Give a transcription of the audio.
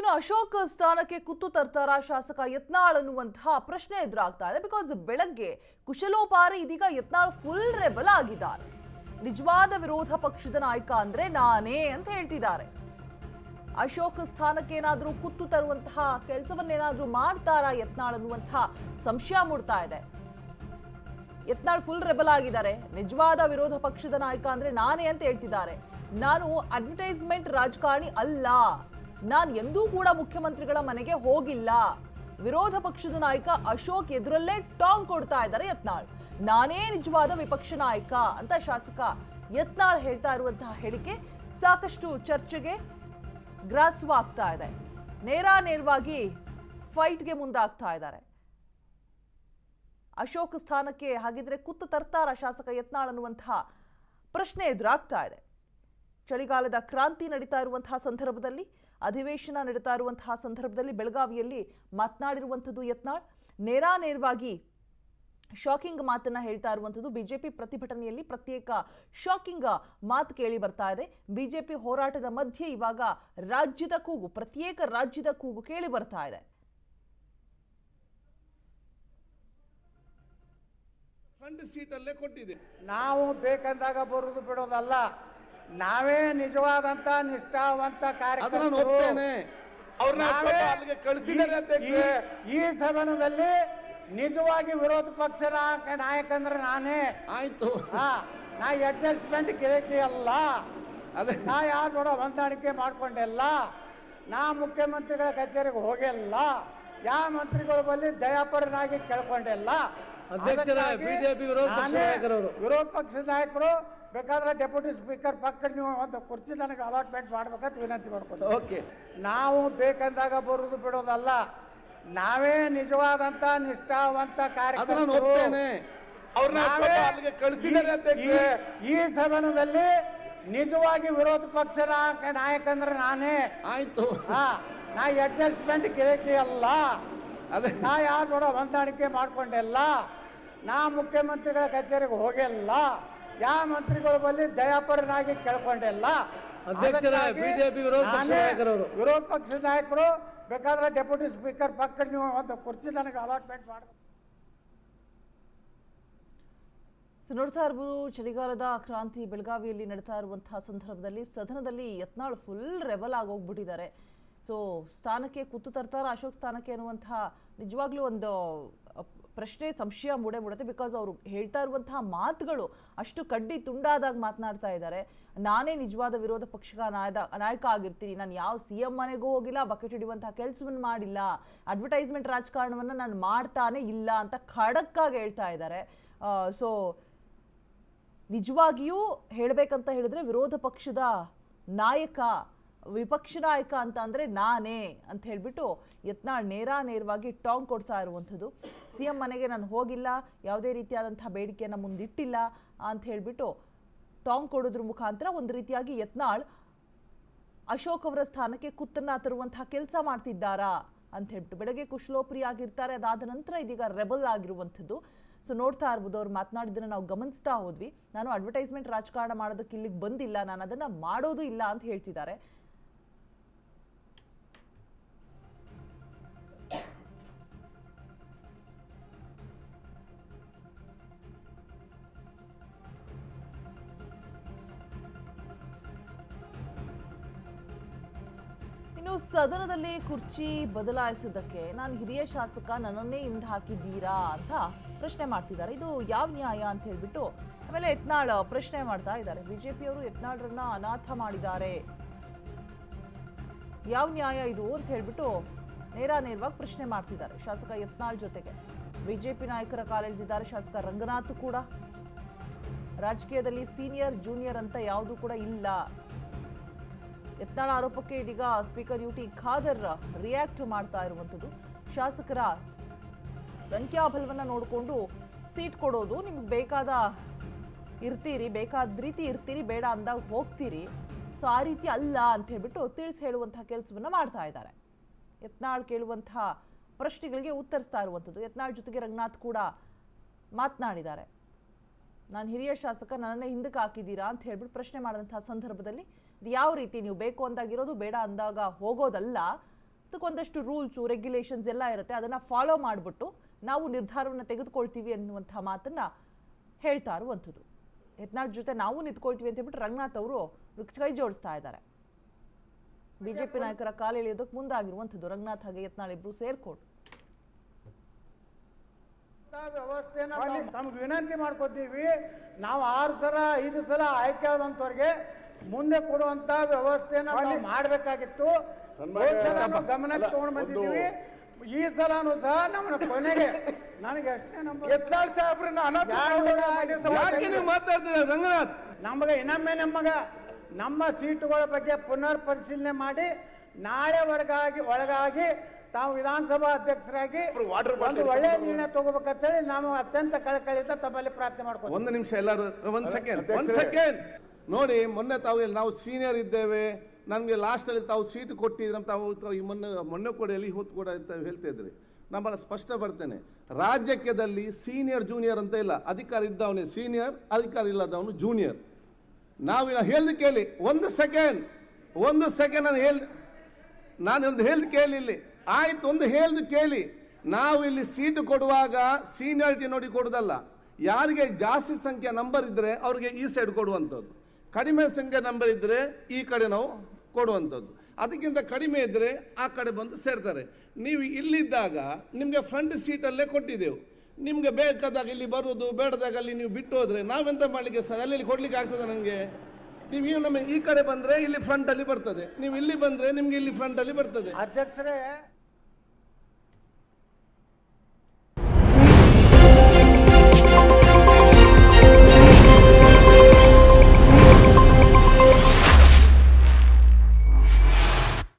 ಇನ್ನು ಅಶೋಕ್ ಸ್ಥಾನಕ್ಕೆ ಕುತ್ತು ತರ್ತಾರ ಶಾಸಕ ಯತ್ನಾಳ್ ಅನ್ನುವಂತಹ ಪ್ರಶ್ನೆ ಎದುರಾಗ್ತಾ ಇದೆ. ಬಿಕಾಸ್ ಬೆಳಗ್ಗೆ ಕುಶಲೋಪಾರಿ ಇದೀಗ ಯತ್ನಾಳ್ ಫುಲ್ ರೆಬಲ್ ಆಗಿದ್ದಾರೆ. ನಿಜವಾದ ವಿರೋಧ ಪಕ್ಷದ ನಾಯಕ ಅಂದ್ರೆ ನಾನೇ ಅಂತ ಹೇಳ್ತಿದ್ದಾರೆ. ಅಶೋಕ್ ಸ್ಥಾನಕ್ಕೆ ಏನಾದರೂ ಕುತ್ತು ತರುವಂತಹ ಕೆಲಸವನ್ನೇನಾದರೂ ಮಾಡ್ತಾರಾ ಯತ್ನಾಳ್ ಅನ್ನುವಂತಹ ಸಂಶಯ ಮೂಡ್ತಾ ಇದೆ. ಯತ್ನಾಳ್ ಫುಲ್ ರೆಬಲ್ ಆಗಿದ್ದಾರೆ. ನಿಜವಾದ ವಿರೋಧ ಪಕ್ಷದ ನಾಯಕ ಅಂದ್ರೆ ನಾನೇ ಅಂತ ಹೇಳ್ತಿದ್ದಾರೆ. ನಾನು ಅಡ್ವರ್ಟೈಸ್ಮೆಂಟ್ ರಾಜಕಾರಣಿ ಅಲ್ಲ. ನಾನು ಎಂದೂ ಕೂಡ ಮುಖ್ಯಮಂತ್ರಿಗಳ ಮನೆಗೆ ಹೋಗಿಲ್ಲ. ವಿರೋಧ ಪಕ್ಷದ ನಾಯಕ ಅಶೋಕ್ ಎದುರಲ್ಲೇ ಟಾಂಗ್ ಕೊಡ್ತಾ ಇದ್ದಾರೆ ಯತ್ನಾಳ್. ನಾನೇ ನಿಜವಾದ ವಿಪಕ್ಷ ನಾಯಕ ಅಂತ ಶಾಸಕ ಯತ್ನಾಳ್ ಹೇಳ್ತಾ ಇರುವಂತಹ ಹೇಳಿಕೆ ಸಾಕಷ್ಟು ಚರ್ಚೆಗೆ ಗ್ರಾಸವಾಗ್ತಾ ಇದೆ. ನೇರ ನೇರವಾಗಿ ಫೈಟ್ಗೆ ಮುಂದಾಗ್ತಾ ಇದ್ದಾರೆ. ಅಶೋಕ್ ಸ್ಥಾನಕ್ಕೆ ಹಾಗಿದ್ರೆ ಕುತ್ತು ತರ್ತಾರ ಶಾಸಕ ಯತ್ನಾಳ್ ಅನ್ನುವಂತಹ ಪ್ರಶ್ನೆ ಎದುರಾಗ್ತಾ ಇದೆ. ಚಳಿಗಾಲದ ಕ್ರಾಂತಿ ನಡೀತಾ ಇರುವಂತಹ ಸಂದರ್ಭದಲ್ಲಿ ಅಧಿವೇಶನ ನಡೀತಾ ಇರುವಂತಹ ಸಂದರ್ಭದಲ್ಲಿ ಬೆಳಗಾವಿಯಲ್ಲಿ ಮಾತನಾಡಿರುವಂಥದ್ದು ಯತ್ನಾಳ್. ನೇರಾನೇರವಾಗಿ ಶಾಕಿಂಗ್ ಮಾತನ್ನ ಹೇಳ್ತಾ ಇರುವಂಥದ್ದು ಬಿಜೆಪಿ ಪ್ರತಿಭಟನೆಯಲ್ಲಿ ಪ್ರತ್ಯೇಕ ಶಾಕಿಂಗ್ ಮಾತು ಕೇಳಿ ಬರ್ತಾ ಇದೆ. ಬಿಜೆಪಿ ಹೋರಾಟದ ಮಧ್ಯೆ ಇವಾಗ ರಾಜ್ಯದ ಕೂಗು ಪ್ರತ್ಯೇಕ ರಾಜ್ಯದ ಕೂಗು ಕೇಳಿ ಬರ್ತಾ ಇದೆ. ಫಂಡ್ ಸೀಟಲ್ಲೇ ಕೊಟ್ಟಿದೆ. ನಾವು ಬೇಕಂದಾಗ ಬರೋದು ಬಿಡೋದಲ್ಲ. ನಾವೇ ನಿಜವಾದಂತ ನಿಷ್ಠಾವಂತ ಅದನ್ನ ಕಾರ್ಯಕರ್ತರು. ಒಪ್ತೇನೆ. ಅವ್ರನ್ನ ನಾವೇ ಅಲ್ಲಿಗೆ ಕಳಿಸಿದ್ದಾರೆ ಅಧ್ಯಕ್ಷರೇ. ಈ- ಸದನದಲ್ಲಿ ನಿಜವಾಗಿ ವಿರೋಧ ಪಕ್ಷ ನಾಯಕ ಅಂದ್ರೆ ನಾನೇ. ಆಯ್ತು. ಹಾ ನಾ ಅಡ್ಜಸ್ಟ್ಮೆಂಟ್ ಗಿರಕಿ ಅಲ್ಲ. ಅದೇ. ನಾ ಯಾರು ನೋಡೋ ಹೊಂದಾಣಿಕೆ ಮಾಡ್ಕೊಂಡಿಲ್ಲ ನಾ ಮುಖ್ಯಮಂತ್ರಿಗಳ ಕಚೇರಿಗೆ ಹೋಗಿಲ್ಲ ಯಾವ ಮಂತ್ರಿಗಳು ಬಳಿ ದಯಾಪರನಾಗಿ ಕೇಳ್ಕೊಂಡಿಲ್ಲ ಅಧ್ಯಕ್ಷರೇ, ಬಿಜೆಪಿ ವಿರೋಧ ಪಕ್ಷದ ನಾಯಕರವರು. ವಿರೋಧ ಪಕ್ಷದ ನಾಯಕರು ಬೇಕಾದ್ರೆ ಡೆಪ್ಯೂಟಿ ಸ್ಪೀಕರ್ ಪಕ್ಕ ನೀವು ಒಂದು ಕುರ್ಚಿ ನನಗೆ ಅಲಾಟ್ಮೆಂಟ್ ಮಾಡ್ಬೇಕಂತ ವಿನಂತಿ ಮಾಡ್ಕೊಂಡು ಓಕೆ. ನಾವು ಬೇಕಂದಾಗ ಬರುವುದು ಬಿಡೋದಲ್ಲ ನಾವೇ ನಿಜವಾದಂತ ನಿಷ್ಠಾವಂತ ಕಾರ್ಯಕ್ರಮ ಈ- ಸದನದಲ್ಲಿ ನಿಜವಾಗಿ ವಿರೋಧ ಪಕ್ಷ ನಾಯಕ ನಾಯಕ ಅಂದ್ರೆ ನಾನೇ. ಆಯ್ತು. ಹಾ ನಾ ಅಡ್ಜಸ್ಟ್ಮೆಂಟ್ ಗಿರಕಿ ಅಲ್ಲ. ಅದೇ. ನಾ ಯಾರು ಹೊಂದಾಣಿಕೆ ಮಾಡ್ಕೊಂಡಿಲ್ಲ ನಾ ಮುಖ್ಯಮಂತ್ರಿಗಳ ಕಚೇರಿಗೆ ಹೋಗಿಲ್ಲ ಯಾವ ಮಂತ್ರಿಗಳ ಬಳಿ ದಯಾಪರನಾಗಿ ಕೇಳ್ಕೊಂಡಿಲ್ಲ ವಿರೋಧ ಪಕ್ಷದ ನಾಯಕರು ಬೇಕಾದ್ರೆ ಡೆಪ್ಯೂಟಿ ಸ್ಪೀಕರ್ ಪಕ್ಕ ನೀವು ಒಂದು ಕುರ್ಚಿ ನನಗೆ ಅಲಾಟ್ಮೆಂಟ್ ಮಾಡಿ. ಸೊ ನೋಡ್ತಾ ಇರ್ಬೋದು ಚಳಿಗಾಲದ ಕ್ರಾಂತಿ ಬೆಳಗಾವಿಯಲ್ಲಿ ನಡೀತಾ ಇರುವಂತಹ ಸಂದರ್ಭದಲ್ಲಿ ಸದನದಲ್ಲಿ ಯತ್ನಾಳ್ ಫುಲ್ ರೆಬಲ್ ಆಗೋಗ್ಬಿಟ್ಟಿದ್ದಾರೆ. ಸೊ ಸ್ಥಾನಕ್ಕೆ ಕುತ್ತು ತರ್ತಾರ ಅಶೋಕ್ ಸ್ಥಾನಕ್ಕೆ ಅನ್ನುವಂತಹ ನಿಜವಾಗ್ಲೂ ಒಂದು ಪ್ರಶ್ನೆ ಸಂಶಯ ಮೂಡೇ ಮೂಡುತ್ತೆ ಬಿಕಾಸ್ ಅವರು ಹೇಳ್ತಾ ಇರುವಂತಹ ಮಾತುಗಳು ಅಷ್ಟು ಕಡ್ಡಿ ತುಂಡಾದಾಗ ಮಾತನಾಡ್ತಾ ಇದ್ದಾರೆ. ನಾನೇ ನಿಜವಾದ ವಿರೋಧ ಪಕ್ಷದ ನಾಯದ, ನಾಯಕ ಆಗಿರ್ತೀನಿ. ನಾನು ಯಾವ ಸಿ ಎಂ ಮನೆಗೂ ಹೋಗಿಲ್ಲ, ಬಕೆಟ್ ಹಿಡಿಯುವಂತಹ ಕೆಲಸವನ್ನು ಮಾಡಿಲ್ಲ ಅಡ್ವರ್ಟೈಸ್ಮೆಂಟ್ ರಾಜಕಾರಣವನ್ನು ನಾನು ಮಾಡ್ತಾನೆ ಇಲ್ಲ ಅಂತ ಖಡಕ್ಕಾಗಿ ಹೇಳ್ತಾ ಇದ್ದಾರೆ. ಸೊ ನಿಜವಾಗಿಯೂ ಹೇಳಬೇಕಂತ ಹೇಳಿದ್ರೆ ವಿರೋಧ ಪಕ್ಷದ ನಾಯಕ ವಿಪಕ್ಷ ನಾಯಕ ಅಂತ ಅಂದರೆ ನಾನೇ ಅಂತ ಹೇಳಿಬಿಟ್ಟು ಯತ್ನಾಳ್ ನೇರ ನೇರವಾಗಿ ಟಾಂಗ್ ಕೊಡ್ತಾ ಇರುವಂಥದ್ದು. ಸಿ ಎಂ ಮನೆಗೆ ನಾನು ಹೋಗಿಲ್ಲ, ಯಾವುದೇ ರೀತಿಯಾದಂಥ ಬೇಡಿಕೆಯನ್ನು ಮುಂದಿಟ್ಟಿಲ್ಲ ಅಂತ ಹೇಳಿಬಿಟ್ಟು ಟಾಂಗ್ ಕೊಡೋದ್ರ ಮುಖಾಂತರ ಒಂದು ರೀತಿಯಾಗಿ ಯತ್ನಾಳ್ ಅಶೋಕ್ ಅವರ ಸ್ಥಾನಕ್ಕೆ ಕುತ್ತನ್ನ ತರುವಂತಹ ಕೆಲಸ ಮಾಡ್ತಿದ್ದಾರಾ ಅಂತ ಹೇಳ್ಬಿಟ್ಟು ಬೆಳಗ್ಗೆ ಕುಶಲೋಪರಿ ಆಗಿರ್ತಾರೆ, ಅದಾದ ನಂತರ ಇದೀಗ ರೆಬಲ್ ಆಗಿರುವಂಥದ್ದು. ಸೊ ನೋಡ್ತಾ ಇರ್ಬೋದು, ಅವ್ರು ಮಾತನಾಡಿದ್ರೆ ನಾವು ಗಮನಿಸ್ತಾ ಹೋದ್ವಿ. ನಾನು ಅಡ್ವರ್ಟೈಸ್ಮೆಂಟ್ ರಾಜಕಾರಣ ಮಾಡೋದಕ್ಕೆ ಇಲ್ಲಿಗೆ ಬಂದಿಲ್ಲ, ನಾನು ಅದನ್ನು ಮಾಡೋದು ಇಲ್ಲ ಅಂತ ಹೇಳ್ತಿದ್ದಾರೆ. ಇನ್ನು ಸದನದಲ್ಲಿ ಕುರ್ಚಿ ಬದಲಾಯಿಸಿದ್ದಕ್ಕೆ ನಾನು ಹಿರಿಯ ಶಾಸಕ ನನ್ನನ್ನೇ ಹಿಂದೆ ಹಾಕಿದ್ದೀರಾ ಅಂತ ಪ್ರಶ್ನೆ ಮಾಡ್ತಿದ್ದಾರೆ. ಇದು ಯಾವ ನ್ಯಾಯ ಅಂತ ಹೇಳ್ಬಿಟ್ಟು ಆಮೇಲೆ ಯತ್ನಾಳ್ ಪ್ರಶ್ನೆ ಮಾಡ್ತಾ ಇದ್ದಾರೆ. ಬಿಜೆಪಿಯವರು ಯತ್ನಾಳ್ರನ್ನ ಅನಾಥ ಮಾಡಿದ್ದಾರೆ. ಯಾವ ನ್ಯಾಯ ಇದು ಅಂತ ಹೇಳ್ಬಿಟ್ಟು ನೇರ ನೇರವಾಗಿ ಪ್ರಶ್ನೆ ಮಾಡ್ತಿದ್ದಾರೆ ಶಾಸಕ ಯತ್ನಾಳ್ ಜೊತೆಗೆ. ಬಿಜೆಪಿ ನಾಯಕರ ಕಾಲೆಳೆದಿದ್ದಾರೆ ಶಾಸಕ ರಂಗನಾಥ್ ಕೂಡ. ರಾಜಕೀಯದಲ್ಲಿ ಸೀನಿಯರ್, ಜೂನಿಯರ್ ಅಂತ ಯಾವುದು ಕೂಡ ಇಲ್ಲ. ಯತ್ನಾಳ್ ಆರೋಪಕ್ಕೆ ಇದೀಗ speaker U T Khader react ಮಾಡ್ತಾ ಇರುವಂಥದ್ದು. ಶಾಸಕರ ಸಂಖ್ಯಾಬಲವನ್ನ ನೋಡಿಕೊಂಡು ಸೀಟ್ ಕೊಡೋದು. ನಿಮ್ಗೆ ಬೇಕಾದ ಇರ್ತೀರಿ, ಬೇಕಾದ ರೀತಿ ಇರ್ತೀರಿ, ಬೇಡ ಅಂದಾಗ ಹೋಗ್ತೀರಿ. ಸೊ, ಆ ರೀತಿ ಅಲ್ಲ ಅಂತ ಹೇಳ್ಬಿಟ್ಟು ತಿಳಿಸಿ ಹೇಳುವಂತಹ ಕೆಲಸವನ್ನ ಮಾಡ್ತಾ ಇದ್ದಾರೆ. ಯತ್ನಾಳ್ ಕೇಳುವಂತಹ ಪ್ರಶ್ನೆಗಳಿಗೆ ಉತ್ತರಿಸ್ತಾ ಇರುವಂಥದ್ದು. ಯತ್ನಾಳ್ ಜೊತೆಗೆ ರಂಗನಾಥ್ ಕೂಡ ಮಾತನಾಡಿದ್ದಾರೆ. ನಾನು ಹಿರಿಯ ಶಾಸಕ, ನನ್ನನ್ನು ಹಿಂದಕ್ಕೆ ಹಾಕಿದ್ದೀರಾ ಅಂತ ಹೇಳ್ಬಿಟ್ಟು ಪ್ರಶ್ನೆ ಮಾಡಿದಂತಹ ಸಂದರ್ಭದಲ್ಲಿ ಇದು ಯಾವ ರೀತಿ ನೀವು ಬೇಕು ಅಂದಾಗಿರೋದು ಬೇಡ ಅಂದಾಗ ಹೋಗೋದಲ್ಲ. ಅದಕ್ಕೊಂದಷ್ಟು ರೂಲ್ಸು, ರೆಗ್ಯುಲೇಷನ್ಸ್ ಎಲ್ಲ ಇರುತ್ತೆ. ಅದನ್ನು ಫಾಲೋ ಮಾಡಿಬಿಟ್ಟು ನಾವು ನಿರ್ಧಾರವನ್ನು ತೆಗೆದುಕೊಳ್ತೀವಿ ಅನ್ನುವಂಥ ಮಾತನ್ನ ಹೇಳ್ತಾ ಇರುವಂಥದ್ದು. ಯತ್ನಾಳ್ ಜೊತೆ ನಾವು ನಿಂತ್ಕೊಳ್ತೀವಿ ಅಂತ ಹೇಳ್ಬಿಟ್ಟು ರಂಗನಾಥ್ ಅವರು ಕೈ ಜೋಡಿಸ್ತಾ ಇದ್ದಾರೆ. ಬಿಜೆಪಿ ನಾಯಕರ ಕಾಲೆಳೆಯೋದಕ್ಕೆ ಮುಂದಾಗಿರುವಂಥದ್ದು ರಂಗನಾಥ್ ಹಾಗೆ ಯತ್ನಾಳ್ ಇಬ್ರು ಸೇರ್ಕೊಂಡು. ವ್ಯವಸ್ಥೆನ ನಮ್ಗೆ ವಿನಂತಿ ಮಾಡ್ಕೊತೀವಿ. ನಾವು ಆರು ಸಲ, ಐದು ಸಲ ಆಯ್ಕೆ ಆದಂತವ್ರಿಗೆ ಮುಂದೆ ಕೊಡುವಂತ ವ್ಯವಸ್ಥೆನ ನಾವು ಮಾಡಬೇಕಾಗಿತ್ತು. ಗಮನಕ್ಕೆ ತಗೊಂಡು ಬಂದಿದ್ದೀವಿ. ಈ ಸಲಾನು ಸಹ ನಮ್ಮನ್ನ ಕೊನೆಗೆ ನನಗೆ ಅಷ್ಟೇ ನಮ್ಮ ಸಾಹೇಬ್ರನ್ನ ಅನಾಥ ಮಾತಾಡ್ತೀರಾ ರಂಗನಾಥ್? ನಮಗೆ ಇನ್ನೊಮ್ಮೆ ನಮಗೆ ನಮ್ಮ ಸೀಟುಗಳ ಬಗ್ಗೆ ಪುನರ್ ಪರಿಶೀಲನೆ ಮಾಡಿ ನಾಳೆ ಒಳಗಾಗಿ ಒಳಗಾಗಿ ತಾವು ವಿಧಾನಸಭಾ ಅಧ್ಯಕ್ಷರಾಗಿ ಒಂದು ಒಳ್ಳೆಯ ನಿರ್ಣಯ ತಗೋಬೇಕಂತೇಳಿ ನಾವು ಅತ್ಯಂತ ಕಳಕಳಿತ ತಮ್ಮಲ್ಲಿ ಪ್ರಾರ್ಥನೆ ಮಾಡ್ಕೊಂಡು ಒಂದು ನಿಮಿಷ ಎಲ್ಲರೂ ಒಂದು ಸೆಕೆಂಡ್ ಒಂದು ಸೆಕೆಂಡ್ ನೋಡಿ, ಮೊನ್ನೆ ತಾವು ಇಲ್ಲಿ ನಾವು ಸೀನಿಯರ್ ಇದ್ದೇವೆ. ನಮಗೆ ಲಾಸ್ಟಲ್ಲಿ ತಾವು ಸೀಟ್ ಕೊಟ್ಟಿದ್ರೆ ತಾವು ಈ ಮೊನ್ನೆ ಮೊನ್ನೆ ಕೂಡ ಎಲ್ಲಿ ಹೊತ್ತು ಕೂಡ ಅಂತ ಹೇಳ್ತಾ ಇದ್ರಿ. ನಮ್ಮನ್ನ ಸ್ಪಷ್ಟ ಬರ್ತೇನೆ. ರಾಜ್ಯಕ್ಕೆದಲ್ಲಿ ಸೀನಿಯರ್ ಜೂನಿಯರ್ ಅಂತ ಇಲ್ಲ. ಅಧಿಕಾರ ಇದ್ದವನೇ ಸೀನಿಯರ್ ಅಧಿಕಾರ ಇಲ್ಲದವನು ಜೂನಿಯರ್ ನಾವಿಲ್ಲ ಹೇಳಿ ಕೇಳಿ, ಒಂದು ಸೆಕೆಂಡ್ ಒಂದು ಸೆಕೆಂಡ್ ನಾನು ಹೇಳಿ ನಾನು ಒಂದು ಹೇಳ್ದು ಕೇಳಿ ಇಲ್ಲಿ. ಆಯ್ತು, ಒಂದು ಹೇಳ್ದು ಕೇಳಿ. ನಾವು ಇಲ್ಲಿ ಸೀಟು ಕೊಡುವಾಗ ಸೀನಿಯಾರಿಟಿ ನೋಡಿ ಕೊಡೋದಲ್ಲ ಯಾರಿಗೆ ಜಾಸ್ತಿ ಸಂಖ್ಯೆ ನಂಬರ್ ಇದ್ರೆ ಅವ್ರಿಗೆ ಈ ಸೈಡ್ ಕೊಡುವಂಥದ್ದು. ಕಡಿಮೆ ಸಂಖ್ಯೆ ನಂಬರ್ ಇದ್ದರೆ ಈ ಕಡೆ ನಾವು ಕೊಡುವಂಥದ್ದು. ಅದಕ್ಕಿಂತ ಕಡಿಮೆ ಇದ್ದರೆ ಆ ಕಡೆ ಬಂದು ಸೇರ್ತಾರೆ. ನೀವು ಇಲ್ಲಿದ್ದಾಗ ನಿಮಗೆ ಫ್ರಂಟ್ ಸೀಟಲ್ಲೇ ಕೊಟ್ಟಿದ್ದೆವು. ನಿಮಗೆ ಬೇಕಾದಾಗ ಇಲ್ಲಿ ಬರುವುದು, ಬೇಡದಾಗ ಅಲ್ಲಿ ನೀವು ಬಿಟ್ಟು ಹೋದರೆ ನಾವೆಂತ ಮಾಡಲಿಕ್ಕೆ ಸರ್? ಅಲ್ಲಿ ಕೊಡಲಿಕ್ಕೆ ಆಗ್ತದೆ ನನಗೆ? ನೀವು ಈಗ ನಮ್ಮ ಈ ಕಡೆ ಬಂದರೆ ಇಲ್ಲಿ ಫ್ರಂಟಲ್ಲಿ ಬರ್ತದೆ. ನೀವು ಇಲ್ಲಿ ಬಂದರೆ ನಿಮಗೆ ಇಲ್ಲಿ ಫ್ರಂಟಲ್ಲಿ ಬರ್ತದೆ. ಅಧ್ಯಕ್ಷರೇ